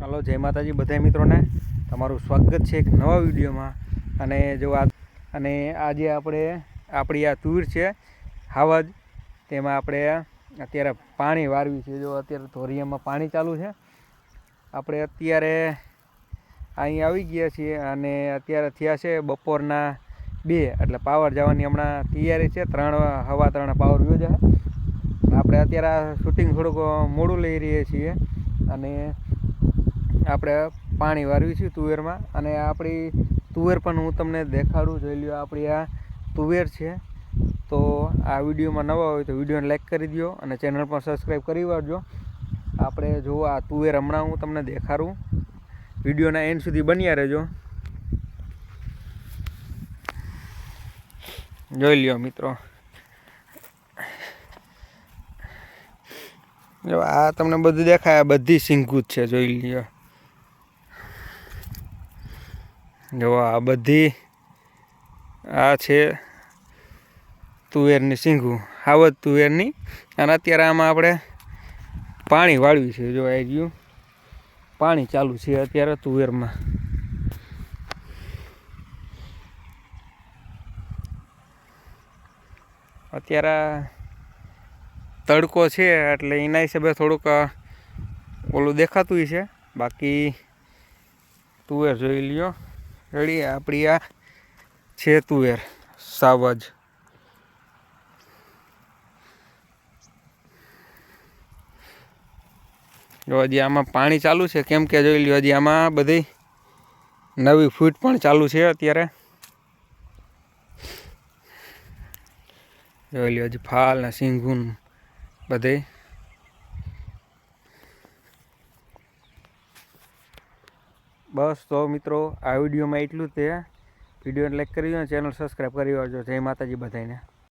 હાલો, જય માતાજી બધા મિત્રોને. તમારું સ્વાગત છે એક નવા વિડીયોમાં. અને જો આ અને આજે આપણે આપણી આ તુર છે, હાવજ. તેમાં આપણે અત્યારે પાણી વારવી છે. જો અત્યારે ધોરિયામાં પાણી ચાલુ છે. આપણે અત્યારે અહીં આવી ગયા છીએ અને અત્યારે થયા છે બપોરના બે. એટલે પાવર જવાની હમણાં તૈયારી છે. ત્રણ હવા ત્રણ પાવર વ્યો જાય. આપણે અત્યારે શૂટિંગ થોડુંક મોડું લઈ રહીએ છીએ. અને આપણે પાણી વારવી છે તુવેરમાં અને આપણી તુવેર પણ હું તમને દેખાડું, જોઈ લ્યો, આપણી આ તુવેર છે. તો આ વિડીયોમાં નવા હોય તો વિડીયોને લાઇક કરી દો અને ચેનલ પણ સબસ્ક્રાઈબ કરી વાળજો. આપણે જો આ તુવેર હમણાં હું તમને દેખાડું. વિડીયોના એન્ડ સુધી બન્યા રહેજો. જોઈ લ્યો મિત્રો. જો આ તમને બધું દેખાય બધી સિંગૂત છે, જોઈ લ્યો. જો આ બધી આ છે તુવેરની સિંગુ. હાવજ તુવેરની. અને અત્યારે આમાં આપણે પાણી વાળ્યું છે. જો આવી ગયું. પાણી ચાલુ છે અત્યારે તુવેરમાં. અત્યારે તડકો છે એટલે એના હિસાબે થોડુંક ઓલું દેખાતું છે બાકી તુવેર જોઈ લ્યો. રેડી, આપણી આ છે તુવેર સાવજ. જો હજી આમાં પાણી ચાલુ છે, કેમ કે જોઈ લ્યો, હજી આમાં બધી નવી ફૂટ પણ ચાલુ છે અત્યારે. જોઈ લ્યો, હજી ફાલ ને સિંગુન બધે બસ, તો મિત્રો, આ વિડીયોમાં એટલું જ તે. વિડીયોને લાઈક કરી દો ચેનલ સબસ્ક્રાઈબ કરી દેજો જય માતાજી બધાને